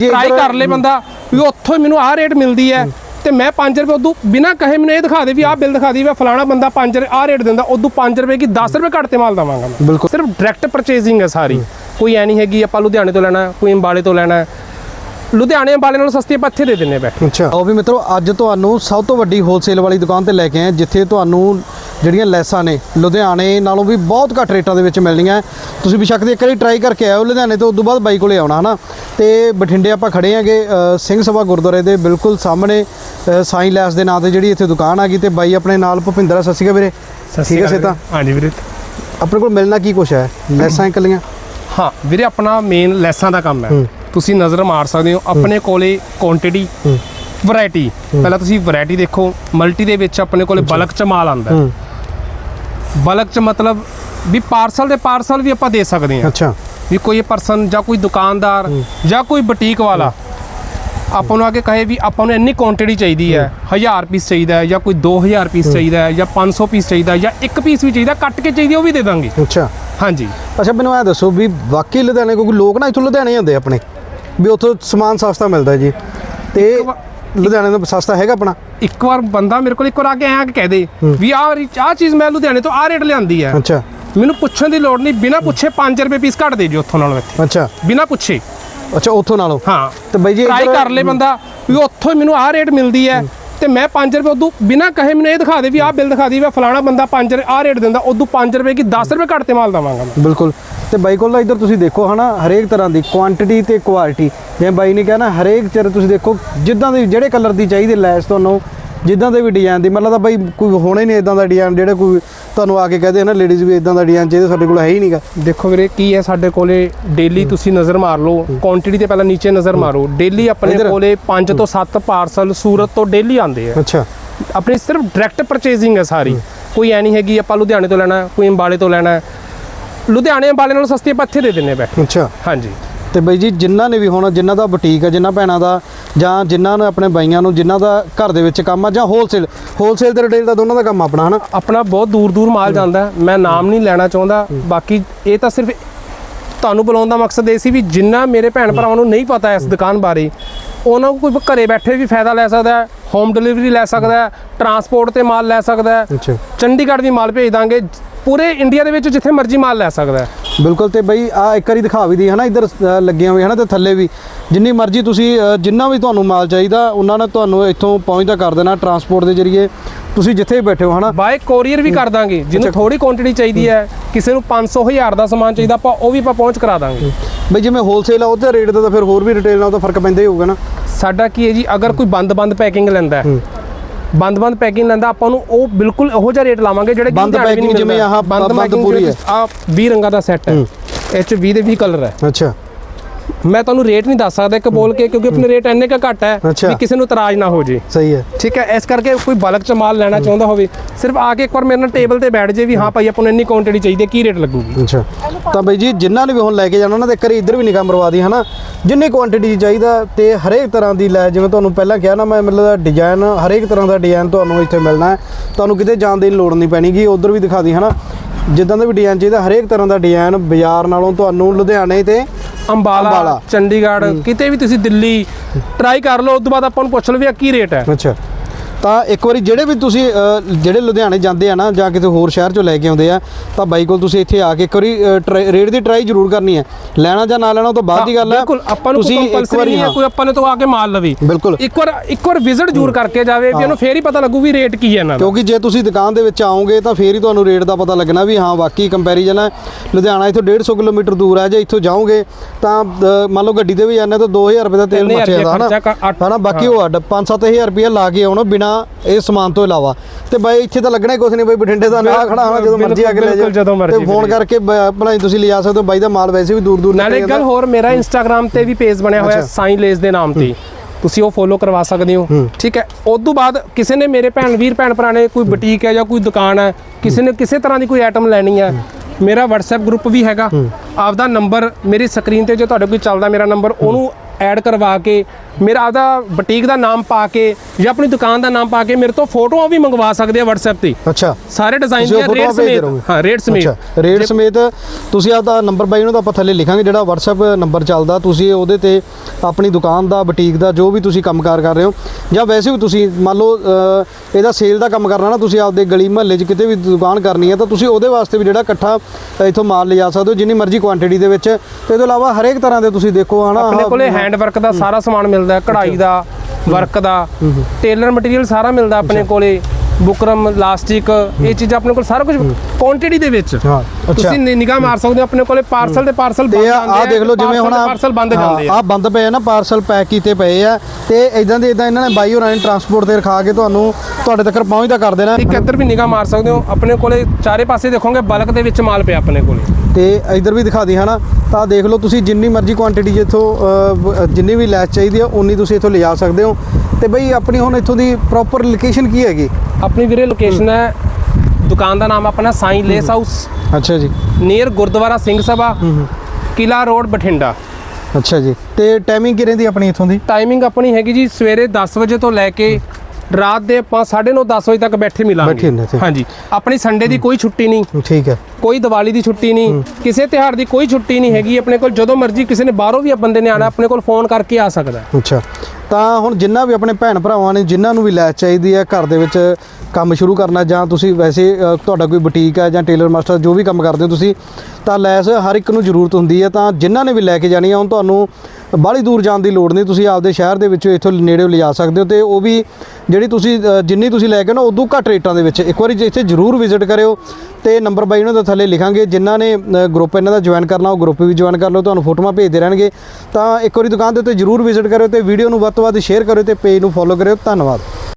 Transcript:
Try ਕਰ ਲੇ ਬੰਦਾ ਵੀ ਉੱਥੋਂ ਹੀ ਮੈਨੂੰ ਆਹ ਰੇਟ ਮਿਲਦੀ ਹੈ ਤੇ ਮੈਂ 5 ਰੁਪਏ ਉਦੋਂ ਬਿਨਾ ਕਹੇ ਮੈਨੂੰ ਇਹ ਦਿਖਾ ਦੇ ਵੀ ਆਹ ਬਿੱਲ ਦਿਖਾ ਦੀ ਵੀ ਫਲਾਣਾ ਬੰਦਾ 5 ਆਹ ਰੇਟ ਦਿੰਦਾ ਉਦੋਂ 5 ਰੁਪਏ ਕੀ 10 ਰੁਪਏ ਘੱਟ ਤੇ ਮਾਲ ਦਵਾਂਗਾ ਮੈਂ। ਬਿਲਕੁਲ। ਸਿਰਫ ਡਾਇਰੈਕਟ ਪਰਚੇਜ਼ਿੰਗ ਹੈ ਸਾਰੀ। ਕੋਈ ਐ ਨਹੀਂ ਹੈਗੀ ਆਪਾਂ ਲੁਧਿਆਣੇ ਤੋਂ ਲੈਣਾ ਕੋਈ ਅੰਬਾਲੇ ਤੋਂ ਲੈਣਾ। ਲੁਧਿਆਣੇ ਅੰਬਾਲੇ ਨਾਲੋਂ ਸਸਤੀ ਆਪਾਂ ਇੱਥੇ ਦੇ ਦਿੰਨੇ ਬੈ ਅੱਛਾ। ਉਹ ਵੀ ਮਿੱਤਰੋ ਅੱਜ ਤੁਹਾਨੂੰ ਸਭ ਤੋਂ ਵੱਡੀ ਹੋਲਸੇਲ ਵਾਲੀ ਦੁਕਾਨ ਤੇ ਲੈ ਕੇ ਆਏ ਜਿੱਥੇ ਤੁਹਾਨੂੰ ਜਿਹੜੀਆਂ ਲੈਸਾਂ ਨੇ ਲੁਧਿਆਣੇ ਨਾਲੋਂ ਵੀ ਬਹੁਤ ਘੱਟ ਰੇਟਾਂ ਦੇ ਵਿੱਚ ਮਿਲਣੀਆਂ ਤੁਸੀਂ ਬੇਸ਼ੱਕ ਦੇ ਇੱਕ ਵਾਰੀ ਟਰਾਈ ਕਰਕੇ ਆਇਓ ਲੁਧਿਆਣੇ ਤੋਂ ਉਦੋਂ ਬਾਅਦ ਬਾਈ ਕੋਲੇ ਆਉਣਾ ਹਨਾ? ਤੇ ਬਠਿੰਡੇ ਆਪਾਂ ਖੜੇ ਆਂਗੇ ਸਿੰਘ ਸਭਾ ਗੁਰਦੁਆਰੇ ਦੇ ਬਿਲਕੁਲ ਸਾਹਮਣੇ ਸਾਈਂ ਲੈਸ ਦੇ ਨਾਂ ਤੇ ਜਿਹੜੀ ਇੱਥੇ ਦੁਕਾਨ ਆ ਗਈ ਤੇ ਬਾਈ ਆਪਣੇ ਨਾਲ ਭੁਪਿੰਦਰ ਸਤਿ ਸ਼੍ਰੀ ਅਕਾਲ ਵੀਰੇ। ਠੀਕ ਹੈ ਸੇਤਾ? ਹਾਂਜੀ ਵੀਰੇ। ਆਪਣੇ ਕੋਲ ਮਿਲਣਾ ਕੀ ਕੁਛ ਹੈ? ਲੈਸਾਂ ਇਕੱਲੀਆਂ? ਹਾਂ ਵੀਰੇ ਆਪਣਾ ਮੇਨ ਲੈਸਾਂ ਦਾ ਕੰਮ ਹੈ। ਤੁਸੀਂ ਨਜ਼ਰ ਮਾਰ ਸਕਦੇ ਹੋ ਆਪਣੇ ਕੋਲੇ ਕੁਆਂਟੀਟੀ ਵੈਰਾਈਟੀ ਪਹਿਲਾਂ ਤੁਸੀਂ ਵੈਰਾਈਟੀ ਦੇਖੋ ਮਲਟੀ ਦੇ ਵਿੱਚ ਆਪਣੇ ਕੋਲੇ ਬਲਕ ਚ ਮਾਲ ਆਂਦਾ ਹੂੰ। ਬਲਕ ਚ ਮਤਲਬ ਵੀ ਪਾਰਸਲ ਦੇ ਪਾਰਸਲ ਵੀ ਆਪਾਂ ਦੇ ਸਕਦੇ ਹਾਂ। ਅੱਛਾ। ਵੀ ਕੋਈ ਪਰਸਨ ਜਾਂ ਕੋਈ ਦੁਕਾਨਦਾਰ ਜਾਂ ਕੋਈ ਬੁਟੀਕ ਵਾਲਾ ਆਪਾਂ ਨੂੰ ਆ ਕੇ ਕਹੇ ਵੀ ਆਪਾਂ ਨੂੰ ਇੰਨੀ ਕੁਆਂਟੀਟੀ ਚਾਹੀਦੀ ਹੈ 1000 ਪੀਸ ਚਾਹੀਦਾ ਹੈ ਜਾਂ ਕੋਈ 2000 ਪੀਸ ਚਾਹੀਦਾ ਹੈ ਜਾਂ 500 ਪੀਸ ਚਾਹੀਦਾ ਹੈ ਜਾਂ ਇੱਕ ਪੀਸ ਵੀ ਚਾਹੀਦਾ ਕੱਟ ਕੇ ਚਾਹੀਦੀ ਉਹ ਵੀ ਦੇ ਦਾਂਗੇ। ਅੱਛਾ। ਹਾਂਜੀ। ਅੱਛਾ ਮੈਨੂੰ ਐ ਦੱਸੋ ਵੀ ਵਾਕਈ ਲੁਧਿਆਣੇ ਕਿਉਂਕਿ ਲੋਕ ਨਾ ਇੱਥੋਂ ਲੁਧਿਆਣੇ ਜਾਂਦੇ ਆਪਣੇ ਵੀ ਉੱਥੋਂ ਸਮਾਨ ਸਸਤਾ ਮਿਲਦਾ ਜੀ। ਤੇ ਲੁਧਿਆਣੇ ਦਾ ਸਸਤਾ ਹੈਗਾ ਆਪਣਾ? ਇੱਕ ਵਾਰ ਬੰਦਾ ਮੇਰੇ ਕੋਲ ਇੱਕ ਵਾਰ ਆ ਕੇ ਐਂ ਕਿ ਕਹਿ ਦੇ ਵੀ ਆਹ ਆਹ ਚੀਜ਼ ਮੈਂ ਲੁਧਿਆਣੇ ਤੋਂ ਆਹ ਰੇਟ ਲਿਆਂਦੀ ਹੈ। ਅੱਛਾ। ਮੈਨੂੰ ਪੁੱਛਣ ਦੀ ਲੋੜ ਨਹੀਂ ਬਿਨਾ ਪੁੱਛੇ 5 ਰੁਪਏ ਪੀਸ ਘੱਟ ਦੇ ਜੀ ਉੱਥੋਂ ਨਾਲੋਂ ਇੱਥੇ। ਅੱਛਾ। ਬਿਨਾ ਪੁੱਛੇ। ਅੱਛਾ ਉੱਥੋਂ ਨਾਲੋਂ? ਹਾਂ। ਤੇ ਬਾਈ ਜੀ ਟਰਾਈ ਕਰ ਲੇ ਬੰਦਾ ਵੀ ਉੱਥੋਂ ਮੈਨੂੰ ਆਹ ਰੇਟ ਮਿਲਦੀ ਹੈ ਤੇ ਮੈਂ 5 ਰੁਪਏ ਉਦੋਂ ਬਿਨਾ ਕਹੇ ਮੈਨੂੰ ਇਹ ਦਿਖਾ ਦੇ ਵੀ ਆਹ ਬਿੱਲ ਦਿਖਾ ਦੀ ਵੀ ਫਲਾਣਾ ਬੰਦਾ 5 ਆਹ ਰੇਟ ਦਿੰਦਾ ਉਦੋਂ 5 ਰੁਪਏ ਕੀ 10 ਰੁਪਏ ਘੱਟ ਤੇ ਮਾਲ ਦਵਾਂਗਾ ਮੈਂ। ਬਿਲਕੁਲ। ਤੇ ਬਾਈ ਕੋਲ ਤਾਂ ਇੱਧਰ ਤੁਸੀਂ ਦੇਖੋ ਹਨਾ ਹਰੇਕ ਤਰ੍ਹਾਂ ਦੀ ਕੁਆਂਟੀਟੀ ਤੇ ਕੁਆਲਿਟੀ ਜਿਵੇਂ ਬਾਈ ਨੇ ਕਿਹਾ ਨਾ ਹਰੇਕ ਚਿਰ ਤੁਸੀਂ ਦੇਖੋ ਜਿੱਦਾਂ ਦੀ ਜਿਹੜੇ ਕਲਰ ਦੀ ਚਾਹੀਦੀ ਲੈਸ ਤੁਹਾਨੂੰ ਜਿੱਦਾਂ ਦੇ ਵੀ ਡਿਜ਼ਾਈਨ ਦੀ ਮਤਲਬ ਤਾਂ ਬਾਈ ਕੋਈ ਹੋਣਾ ਹੀ ਨਹੀਂ ਇਦਾਂ ਦਾ ਡਿਜ਼ਾਈਨ ਜਿਹੜੇ ਕੋਈ ਤੁਹਾਨੂੰ ਆ ਕੇ ਕਹਦੇ ਨਾ ਲੇਡੀਜ਼ ਵੀ ਇਦਾਂ ਦਾ ਡਿਜ਼ਾਈਨ ਚਾਹੀਦਾ ਸਾਡੇ ਕੋਲ ਹੈ ਹੀ ਨਹੀਂਗਾ ਦੇਖੋ ਵੀਰੇ ਕੀ ਹੈ ਸਾਡੇ ਕੋਲੇ ਡੇਲੀ ਤੁਸੀਂ ਨਜ਼ਰ ਮਾਰ ਲਓ ਕੁਆਂਟੀਟੀ ਤੇ ਪਹਿਲਾਂ ਨੀਚੇ ਨਜ਼ਰ ਮਾਰੋ। ਡੇਲੀ ਆਪਣੇ। ਕੋਲੇ 5 ਤੋਂ 7 ਪਾਰਸਲ ਸੂਰਤ ਤੋਂ ਡੇਲੀ ਆਉਂਦੇ ਆ। ਅੱਛਾ। ਆਪਣੀ ਸਿਰਫ ਡਾਇਰੈਕਟ ਪਰਚੇਜ਼ਿੰਗ ਹੈ ਸਾਰੀ। ਕੋਈ ਐ ਨਹੀਂ ਹੈਗੀ ਆਪਾਂ ਲੁਧਿਆਣੇ ਤੋਂ ਲੈਣਾ ਕੋਈ ਅੰਬਾਲੇ ਤੋਂ ਲੈਣਾ। ਲੁਧਿਆਣੇ ਅੰਬਾਲੇ ਨਾਲੋਂ ਸਸਤੀ ਆਪਾਂ ਇੱਥੇ ਦੇ ਦਿੰਨੇ ਬੈ ਅੱਛਾ। ਹਾਂਜੀ। ਤੇ ਬਈ ਜੀ ਜਿਨ੍ਹਾਂ ਨੇ ਵੀ ਹੁਣ ਜਿਨ੍ਹਾਂ ਦਾ ਬੁਟੀਕ ਹੈ ਜਿਨ੍ਹਾਂ ਭੈਣਾਂ ਦਾ ਜਾਂ ਜਿਨ੍ਹਾਂ ਨੇ ਆਪਣੇ ਬਾਈਆਂ ਨੂੰ ਜਿਨ੍ਹਾਂ ਦਾ ਘਰ ਦੇ ਵਿੱਚ ਕੰਮ ਆ ਜਾਂ ਹੋਲਸੇਲ ਹੋਲਸੇਲ ਤੇ ਰਿਟੇਲ ਦਾ ਦੋਨਾਂ ਦਾ ਕੰਮ ਆਪਣਾ ਹਨਾ? ਆਪਣਾ ਬਹੁਤ ਦੂਰ ਦੂਰ ਮਾਲ ਜਾਂਦਾ। ਮੈਂ ਨਾਮ ਨਹੀਂ ਲੈਣਾ ਚਾਹੁੰਦਾ। ਬਾਕੀ ਇਹ ਤਾਂ ਸਿਰਫ ਤੁਹਾਨੂੰ ਬੁਲਾਉਣ ਦਾ ਮਕਸਦ ਇਹ ਸੀ ਵੀ ਜਿੰਨਾ ਮੇਰੇ ਭੈਣ ਭਰਾਵਾਂ ਨੂੰ ਨਹੀਂ ਪਤਾ ਇਸ ਦੁਕਾਨ ਬਾਰੇ ਉਹਨਾਂ ਨੂੰ ਕੋਈ ਘਰੇ ਬੈਠੇ ਵੀ ਫਾਇਦਾ ਲੈ ਸਕਦਾ ਹੈ ਹੋਮ ਡਿਲੀਵਰੀ ਲੈ ਸਕਦਾ ਹੈ ਟਰਾਂਸਪੋਰਟ ਤੇ ਮਾਲ ਲੈ ਸਕਦਾ ਹੈ। ਅੱਛਾ। ਚੰਡੀਗੜ੍ਹ ਵੀ ਮਾਲ ਭੇਜ ਦਾਂਗੇ। ਪੂਰੇ ਇੰਡੀਆ ਦੇ ਵਿੱਚ ਜਿੱਥੇ ਮਰਜ਼ੀ ਮਾਲ ਲੈ ਸਕਦਾ ਹੈ। ਬਿਲਕੁਲ ਤੇ ਬਈ ਆ ਇੱਕ ਵਾਰੀ ਦਿਖਾ ਵੀ ਦੀ ਹਨਾ ਇੱਧਰ ਅ, ਲੱਗੀਆਂ ਹੋਈਆਂ ਹਨਾ ਤੇ ਥੱਲੇ ਵੀ। ਜਿੰਨੀ ਮਰਜ਼ੀ ਤੁਸੀਂ ਅ, ਜਿੰਨਾ ਵੀ ਤੁਹਾਨੂੰ ਮਾਲ ਚਾਹੀਦਾ ਉਹਨਾਂ ਨੇ ਤੁਹਾਨੂੰ ਇੱਥੋਂ ਪਹੁੰਚਦਾ ਕਰ ਦੇਣਾ ਟਰਾਂਸਪੋਰਟ ਦੇ ਜ਼ਰੀਏ। ਤੁਸੀਂ ਜਿੱਥੇ ਵੀ ਬੈਠੇ ਹੋ ਹਨਾ। ਬਾਏ ਕੋਰੀਅਰ ਵੀ ਕਰ ਦਾਂਗੇ। ਜਿਹਨੂੰ ਥੋੜੀ ਕੁਆਂਟੀਟੀ ਚਾਹੀਦੀ ਹੈ ਕਿਸੇ ਨੂੰ 500 ਹਜ਼ਾਰ ਦਾ ਸਮਾਨ ਚਾਹੀਦਾ ਆਪਾਂ ਉਹ ਵੀ ਆਪਾਂ ਪਹੁੰਚ ਕਰਾ ਦਾਂਗੇ। ਬਈ ਜਿਵੇਂ ਹੋਲਸੇਲ ਆ ਉਹਦੇ ਰੇਟ ਦਾ ਤਾਂ ਫਿਰ ਹੋਰ ਵੀ ਰਿਟੇਲ ਨਾਲ ਤਾਂ ਫ਼ਰਕ ਪੈਂਦਾ ਹੀ ਹੋਊਗਾ ਨਾ। ਸਾਡਾ ਕੀ ਹੈ ਜੀ ਅਗਰ ਕੋਈ ਬੰਦ-ਬੰਦ ਪੈਕਿੰਗ ਲੈਂਦਾ ਹੈ। ਬੰਦ-ਬੰਦ ਪੈਕਿੰਗ ਲੈਂਦਾ ਆਪਾਂ ਨੂੰ ਉਹ ਬਿਲਕੁਲ ਉਹੋ ਜਿਹਾ ਰੇਟ ਲਾਵਾਂਗੇ ਜਿਹੜੇ ਬੰਦ packing ਜਿਵੇਂ ਆਹ ਬੰਦ ਪੂਰੀ ਹੈ। ਆ 20 ਰੰਗਾਂ ਦਾ ਸੈੱਟ ਹੈ। ਇਹ ਚ 20 ਦੇ 20 ਕਲਰ ਹੈ। ਅੱਛਾ। ਮੈਂ ਤੁਹਾਨੂੰ ਰੇਟ ਨਹੀਂ ਦੱਸ ਸਕਦਾ ਇੱਕ ਬੋਲ ਕੇ ਕਿਉਂਕਿ ਆਪਣੇ ਰੇਟ ਇੰਨੇ ਕਾ ਘੱਟ ਹੈ। ਵੀ ਕਿਸੇ ਨੂੰ ਇਤਰਾਜ਼ ਨਾ ਹੋ ਜੇ। ਸਹੀ ਹੈ। ਠੀਕ ਹੈ ਇਸ ਕਰਕੇ ਕੋਈ ਬਲਕ ਚ ਮਾਲ ਲੈਣਾ ਚਾਹੁੰਦਾ ਹੋਵੇ ਸਿਰਫ ਆ ਕੇ ਇੱਕ ਵਾਰ ਮੇਰੇ ਨਾਲ ਟੇਬਲ ਤੇ ਬੈਠ ਜੇ ਵੀ ਹਾਂ ਭਾਈ ਆਪਾਂ ਨੂੰ ਇੰਨੀ ਕੁਆਂਟੀਟੀ ਚਾਹੀਦੀ ਹੈ ਕੀ ਰੇਟ ਲੱਗੂਗੀ? ਅੱਛਾ। ਤਾਂ ਬਈ ਜੀ ਜਿਨ੍ਹਾਂ ਨੇ ਵੀ ਹੁਣ ਲੈ ਕੇ ਜਾਣਾ ਉਹਨਾਂ ਦੇ ਘਰੇ ਇੱਧਰ ਵੀ ਨਿਗਾਹ ਮਰਵਾ ਦੀ ਹਨਾ? ਜਿੰਨੀ ਕੁਆਂਟੀਟੀ ਚਾਹੀਦਾ ਤੇ ਹਰੇਕ ਤਰ੍ਹਾਂ ਦੀ ਲੈ ਜਿਵੇਂ ਤੁਹਾਨੂੰ ਪਹਿਲਾਂ ਕਿਹਾ ਨਾ ਮੈਂ ਮਤਲਬ ਡਿਜ਼ਾਈਨ ਹਰੇਕ ਤਰ੍ਹਾਂ ਦਾ ਡਿਜ਼ਾਈਨ ਤੁਹਾਨੂੰ ਇੱਥੇ ਮਿਲਣਾ ਹੈ। ਤੁਹਾਨੂੰ ਕਿਤੇ ਜਾਣ ਦੀ ਲੋੜ ਨਹੀਂ ਪੈਣੀਗੀ ਉਧਰ ਵੀ ਦਿਖਾ ਦੀ ਹਨਾ? ਜਿੱਦਾਂ ਦਾ ਵੀ ਡਿਜ਼ਾਈਨ ਚਾਹੀਦਾ ਹਰੇਕ ਤਰ੍ਹਾਂ ਦਾ ਡਿਜ਼ਾਈਨ ਬਾਜ਼ਾਰ ਨਾਲੋਂ ਤੁਹਾਨੂੰ ਲੁਧਿਆਣੇ ਤੇ ਅੰਬਾਲਾ। ਅੰਬਾਲਾ। ਚੰਡੀਗੜ੍ਹ ਕਿਤੇ ਵੀ ਤੁਸੀਂ ਦਿੱਲੀ ਟਰਾਈ ਕਰ ਲਓ ਉਸ ਤੋਂ ਬਾਅਦ ਆਪਾਂ ਨੂੰ ਪੁੱਛ ਲਓ ਵੀ ਆ ਕੀ ਰੇਟ ਹੈ। ਅੱਛਾ। ਤਾਂ ਇੱਕ ਵਾਰੀ ਜਿਹੜੇ ਵੀ ਤੁਸੀਂ ਜਿਹੜੇ ਲੁਧਿਆਣੇ ਜਾਂਦੇ ਆ ਨਾ ਜਾਂ ਕਿਤੇ ਹੋਰ ਸ਼ਹਿਰ ਚੋਂ ਲੈ ਕੇ ਆਉਂਦੇ ਆ ਤਾਂ ਬਾਈ ਕੋਲ ਤੁਸੀਂ ਇੱਥੇ ਆ ਕੇ ਇੱਕ ਵਾਰੀ ਰੇਟ ਦੀ ਟਰਾਈ ਜ਼ਰੂਰ ਕਰਨੀ ਹੈ। ਲੈਣਾ ਜਾਂ ਨਾ ਲੈਣਾ ਉਹ ਤੋਂ ਬਾਅਦ ਦੀ ਗੱਲ ਹੈ ਬਿਲਕੁਲ ਆਪਾਂ ਨੂੰ ਕੋਈ ਕੰਪਲਸਰੀ ਨਹੀਂ ਹੈ ਕੋਈ ਆਪਾਂ ਨੇ ਤੋਂ ਆ ਕੇ ਮਾਲ ਲਵੇ। ਬਿਲਕੁਲ। ਇੱਕ ਵਾਰ ਇੱਕ ਵਾਰ ਵਿਜ਼ਿਟ ਜ਼ਰੂਰ ਕਰਕੇ ਜਾਵੇ ਵੀ ਉਹਨੂੰ ਫੇਰ ਹੀ ਪਤਾ ਲੱਗੂ ਵੀ ਰੇਟ ਕੀ ਹੈ ਇਹਨਾਂ ਦਾ। ਕਿਉਂਕਿ ਜੇ ਤੁਸੀਂ ਦੁਕਾਨ ਦੇ ਵਿੱਚ ਆਓਗੇ ਤਾਂ ਫੇਰ ਹੀ ਤੁਹਾਨੂੰ ਰੇਟ ਦਾ ਪਤਾ ਲੱਗਣਾ ਵੀ ਹਾਂ ਵਾਕਈ ਕੰਪੈਰੀਜ਼ਨ ਹੈ। ਲੁਧਿਆਣਾ ਇੱਥੋਂ 150 ਕਿਲੋਮੀਟਰ ਦੂਰ ਹੈ ਜੇ ਇੱਥੋਂ ਜਾਓਗੇ ਤਾਂ ਮੰਨ ਲਓ ਗੱਡੀ ਤੇ ਵੀ ਜਾਂਦੇ ਤਾਂ 2000 ਰੁਪਏ ਦਾ ਤੇਲ ਤਿੰਨ ਹਜ਼ਾਰ ਮੱਚ ਜਾਂਦਾ ਹਨਾ? ਬਾਕੀ ਉਹ ਅੱਡ 5-7000 ਰੁਪਏ ਲਾ ਕੇ ਆਉਣਾ ਬਿਨਾ ਇਹ ਸਮਾਨ ਤੋਂ ਇਲਾਵਾ। ਤੇ ਬਾਈ ਇੱਥੇ ਤਾਂ ਲੱਗਣਾ ਕੁਝ ਨਹੀਂ ਬਾਈ ਬਠਿੰਡੇ ਦਾ ਨਾ ਖੜਾ ਹੋਣਾ ਜਦੋਂ ਮਰਜ਼ੀ ਆ ਕੇ ਲੈ ਜਾਓ। ਤੇ ਫੋਨ। ਕਰਕੇ ਆਪਣਾ ਤੁਸੀਂ ਲਿਜਾ ਸਕਦੇ ਹੋ ਬਾਈ ਦਾ ਮਾਲ ਵੈਸੇ ਵੀ ਦੂਰ ਦੂਰ ਨਾਲੇ ਗੱਲ ਹੋਰ ਮੇਰਾ ਇੰਸਟਾਗ੍ਰam ਤੇ ਵੀ ਪੇਜ ਬਣਿਆ ਹੋਇਆ। ਸਾਈਨ ਲੇਸ ਦੇ ਨਾਮ ਤੇ। ਤੁਸੀਂ ਉਹ ਫੋਲੋ ਕਰਵਾ ਸਕਦੇ ਹੋ। ਠੀਕ ਹੈ ਉਸ ਤੋਂ ਬਾਅਦ ਕਿਸੇ ਨੇ ਮੇਰੇ ਭੈਣ ਵੀਰ ਭੈਣ ਭਰਾ ਨੇ ਕੋਈ ਬੁਟੀਕ ਹੈ ਜਾਂ ਕੋਈ ਦੁਕਾਨ ਹੈ ਕਿਸੇ ਨੇ ਕਿਸੇ ਤਰ੍ਹਾਂ ਦੀ ਕੋਈ ਆਈਟਮ ਲੈਣੀ ਹੈ ਮੇਰਾ WhatsApp ਗਰੁੱਪ ਵੀ ਹੈਗਾ। ਆਪਦਾ ਨੰਬਰ ਮੇਰੀ ਸਕਰੀਨ ਤੇ ਜੋ ਤੁਹਾਡੇ ਕੋਈ ਚੱਲਦਾ ਮੇਰਾ ਨੰਬਰ ਉਹਨੂੰ ਐਡ ਕਰਵਾ ਕੇ ਮੇਰਾ ਆਪਦਾ ਬੁਟੀਕ ਦਾ ਨਾਮ ਪਾ ਕੇ ਜਾਂ ਆਪਣੀ ਦੁਕਾਨ ਦਾ ਨਾਮ ਪਾ ਕੇ ਮੇਰੇ ਤੋਂ ਫੋਟੋਆਂ ਵੀ ਮੰਗਵਾ ਸਕਦੇ ਆ WhatsApp ਤੇ। ਅੱਛਾ। ਸਾਰੇ ਡਿਜ਼ਾਈਨ ਦੀਆਂ ਰੇਟ ਸਮੇਤ? ਹਾਂ ਰੇਟ ਸਮੇਤ। ਅੱਛਾ ਰੇਟ ਸਮੇਤ ਤੁਸੀਂ ਆਪਦਾ ਨੰਬਰ ਬਾਈ ਨੂੰ ਤਾਂ ਆਪਾਂ ਥੱਲੇ ਲਿਖਾਂਗੇ ਜਿਹੜਾ WhatsApp ਨੰਬਰ ਚੱਲਦਾ ਤੁਸੀਂ ਉਹਦੇ ਤੇ ਆਪਣੀ ਦੁਕਾਨ ਦਾ ਬੁਟੀਕ ਦਾ ਜੋ ਵੀ ਤੁਸੀਂ ਕੰਮਕਾਰ ਕਰ ਰਹੇ ਹੋ ਜਾਂ ਵੈਸੇ ਵੀ ਤੁਸੀਂ ਮੰਨ ਲਓ ਇਹਦਾ ਸੇਲ ਦਾ ਕੰਮ ਕਰਨਾ ਨਾ ਤੁਸੀਂ ਆਪਦੇ ਗਲੀ ਮਹੱਲੇ 'ਚ ਕਿਤੇ ਵੀ ਦੁਕਾਨ ਕਰਨੀ ਹੈ ਤਾਂ ਤੁਸੀਂ ਉਹਦੇ ਵਾਸਤੇ ਵੀ ਜਿਹੜਾ ਇਕੱਠਾ ਇਥੋਂ ਮਾਲ ਲਿਜਾ ਸਕਦੇ ਹੋ ਜਿੰਨੀ ਮਰਜ਼ੀ ਕੁਆਂਟੀਟੀ ਦੇ ਵਿੱਚ। ਤੇ ਇਹ ਤੋਂ ਇਲਾਵਾ ਹਰੇਕ ਤਰ੍ਹਾਂ ਦੇ ਤੁਸੀਂ ਦੇਖੋ ਹਨਾ ਆਪਣੇ ਕੋਲੇ ਹੈਂਡ ਵਰਕ ਦਾ ਸਾਰਾ ਸਮਾਨ ਮਿਲਦਾ ਕਢਾਈ ਦਾ ਵਰਕ ਦਾ ਟੇਲਰ ਮਟੀਰੀਅਲ ਸਾਰਾ ਮਿਲਦਾ ਆਪਣੇ ਕੋਲੇ ਬੁਕਰਮ ਲਾਸਟਿਕ ਇਹ ਚੀਜ਼ਾਂ ਆਪਣੇ ਕੋਲ ਸਾਰਾ ਕੁਝ ਕੁਆਂਟੀਟੀ ਦੇ ਵਿੱਚ। ਹਾਂ ਤੁਸੀਂ ਨਿਗਾਹ ਮਾਰ ਸਕਦੇ ਹੋ ਆਪਣੇ ਕੋਲੇ ਪਾਰਸਲ ਦੇ ਪਾਰਸਲ ਤੇ ਆ ਆਹ ਦੇਖ ਲਓ ਜਿਵੇਂ ਹੁਣ ਪਾਰਸਲ ਬੰਦ ਜਾਂਦੇ ਆ। ਆ ਬੰਦ ਪਏ ਆ ਨਾ ਪਾਰਸਲ ਪੈਕ ਕੀਤੇ ਪਏ ਆ ਤੇ ਇਦਾਂ ਦੇ ਇਦਾਂ ਇਹਨਾਂ ਨੇ ਬਾਈ ਹੋਰਾਂ ਨੇ ਟਰਾਂਸਪੋਰਟ ਤੇ ਰਖਾ ਕੇ ਤੁਹਾਨੂੰ ਤੁਹਾਡੇ ਤੱਕ ਪਹੁੰਚਦਾ ਕਰ ਦੇਣਾ। ਇੱਕ ਇੱਧਰ ਵੀ ਨਿਗਾਹ ਮਾਰ ਸਕਦੇ ਹੋ ਆਪਣੇ ਕੋਲੇ ਚਾਰੇ ਪਾਸੇ ਦੇਖੋਗੇ ਬਲਕ ਦੇ ਵਿੱਚ ਮਾਲ ਪਿਆ ਆਪਣੇ ਕੋਲੇ। ਤੇ ਇਧਰ ਵੀ ਦਿਖਾ ਦੀ ਹਨਾ? ਤਾਂ ਦੇਖ ਲਓ ਤੁਸੀਂ ਜਿੰਨੀ ਮਰਜ਼ੀ ਕੁਆਂਟੀਟੀ ਜਿੱਥੋਂ ਜਿੰਨੀ ਵੀ ਲੈਸ ਚਾਹੀਦੀ ਆ ਉਨੀ ਤੁਸੀਂ ਇੱਥੋਂ ਲਿਜਾ ਸਕਦੇ ਹੋ। ਤੇ ਬਈ ਆਪਣੀ ਹੁਣ ਇੱਥੋਂ ਦੀ ਪ੍ਰੋਪਰ ਲੋਕੇਸ਼ਨ ਕੀ ਹੈਗੀ? ਆਪਣੀ ਵੀਰੇ ਲੋਕੇਸ਼ਨ ਹੈ। ਦੁਕਾਨ ਦਾ ਨਾਮ ਆਪਣਾ ਸਾਈਂ ਲੇਸ ਹਾਊਸ। ਅੱਛਾ ਜੀ। ਨੀਅਰ ਗੁਰਦੁਆਰਾ ਸਿੰਘ ਸਭਾ ਕਿਲਾ ਰੋਡ ਬਠਿੰਡਾ। ਅੱਛਾ ਜੀ। ਤੇ ਟਾਈਮਿੰਗ ਕੀ ਰਹਿੰਦੀ ਆਪਣੀ ਇੱਥੋਂ ਦੀ? ਟਾਈਮਿੰਗ ਆਪਣੀ ਹੈਗੀ ਜੀ ਸਵੇਰੇ 10 ਵਜੇ ਤੋਂ ਲੈ ਕੇ ਰਾਤ ਦੇ ਆਪਾਂ 9:30 10 ਵਜੇ ਤੱਕ ਬੈਠੇ ਮਿਲਾਂਗੇ। ਹੁੰਦੇ। ਹਾਂਜੀ। ਆਪਣੀ ਸੰਡੇ ਦੀ ਕੋਈ ਛੁੱਟੀ ਨਹੀਂ। ਠੀਕ ਹੈ। ਕੋਈ ਦੀਵਾਲੀ ਦੀ ਛੁੱਟੀ ਨਹੀਂ। ਕਿਸੇ ਤਿਉਹਾਰ ਦੀ ਕੋਈ ਛੁੱਟੀ ਨਹੀਂ ਹੈਗੀ। ਆਪਣੇ ਕੋਲ ਜਦੋਂ ਮਰਜ਼ੀ ਕਿਸੇ ਨੇ ਬਾਹਰੋਂ ਵੀ ਬੰਦੇ ਨੇ ਆਣਾ ਆਪਣੇ ਕੋਲ ਫੋਨ ਕਰਕੇ ਆ ਸਕਦਾ। ਹੈ। ਅੱਛਾ। ਤਾਂ ਹੁਣ ਜਿੰਨਾ ਵੀ ਆਪਣੇ ਭੈਣ ਭਰਾਵਾਂ ਨੇ ਜਿਨ੍ਹਾਂ ਨੂੰ ਵੀ ਲੈਸ ਚਾਹੀਦੀ ਹੈ ਘਰ ਦੇ ਵਿੱਚ ਕੰਮ ਸ਼ੁਰੂ ਕਰਨਾ ਜਾਂ ਤੁਸੀਂ ਵੈਸੇ ਅ, ਤੁਹਾਡਾ ਕੋਈ ਬੁਟੀਕ ਹੈ ਜਾਂ ਟੇਲਰ ਮਾਸਟਰ ਜੋ ਵੀ ਕੰਮ ਕਰਦੇ ਹੋ ਤੁਸੀਂ ਤਾਂ ਲੈਸ ਹਰ ਇੱਕ ਨੂੰ ਜ਼ਰੂਰਤ ਹੁੰਦੀ ਹੈ। ਤਾਂ ਜਿਨ੍ਹਾਂ ਨੇ ਵੀ ਲੈ ਕੇ ਜਾਣੀ ਹੈ ਹੁਣ ਤੁਹਾਨੂੰ ਬਾਹਲੀ ਦੂਰ ਜਾਣ ਦੀ ਲੋੜ ਨਹੀਂ, ਤੁਸੀਂ ਆਪਦੇ ਸ਼ਹਿਰ ਦੇ ਵਿੱਚੋਂ ਇੱਥੋਂ ਨੇੜੇ ਲਿਜਾ ਸਕਦੇ ਹੋ ਤੇ ਉਹ ਵੀ ਜਿਹੜੀ ਤੁਸੀਂ ਜਿੰਨੀ ਤੁਸੀਂ ਲੈ ਕੇ ਨਾ, ਉਦੋਂ ਘੱਟ ਰੇਟਾਂ ਦੇ ਵਿੱਚ। ਇੱਕ ਵਾਰੀ ਇੱਥੇ ਜ਼ਰੂਰ ਵਿਜ਼ਿਟ ਕਰਿਓ ਤੇ ਨੰਬਰ ਬਾਈ ਉਹਨਾਂ ਦਾ ਥੱਲੇ ਲਿਖਾਂਗੇ, ਜਿਨ੍ਹਾਂ ਨੇ ਗਰੁੱਪ ਇਹਨਾਂ ਦਾ ਜੁਆਇਨ ਕਰਨਾ, ਉਹ ਗਰੁੱਪ ਵੀ ਜੁਆਇਨ ਕਰ ਲਓ, ਤੁਹਾਨੂੰ ਫੋਟੋਆਂ ਭੇਜਦੇ ਰਹਿਣਗੇ। ਤਾਂ ਇੱਕ ਵਾਰੀ ਦੁਕਾਨ ਦੇ ਉੱਤੇ ਜ਼ਰੂਰ ਵਿਜ਼ਿਟ ਕਰਿਓ ਤੇ ਵੀਡੀਓ ਨੂੰ ਵੱਧ ਤੋਂ ਵੱਧ ਸ਼ੇਅਰ ਕਰਿਓ ਤੇ ਪੇਜ ਨੂੰ ਫੋਲੋ ਕਰਿਓ। ਧੰਨਵਾਦ।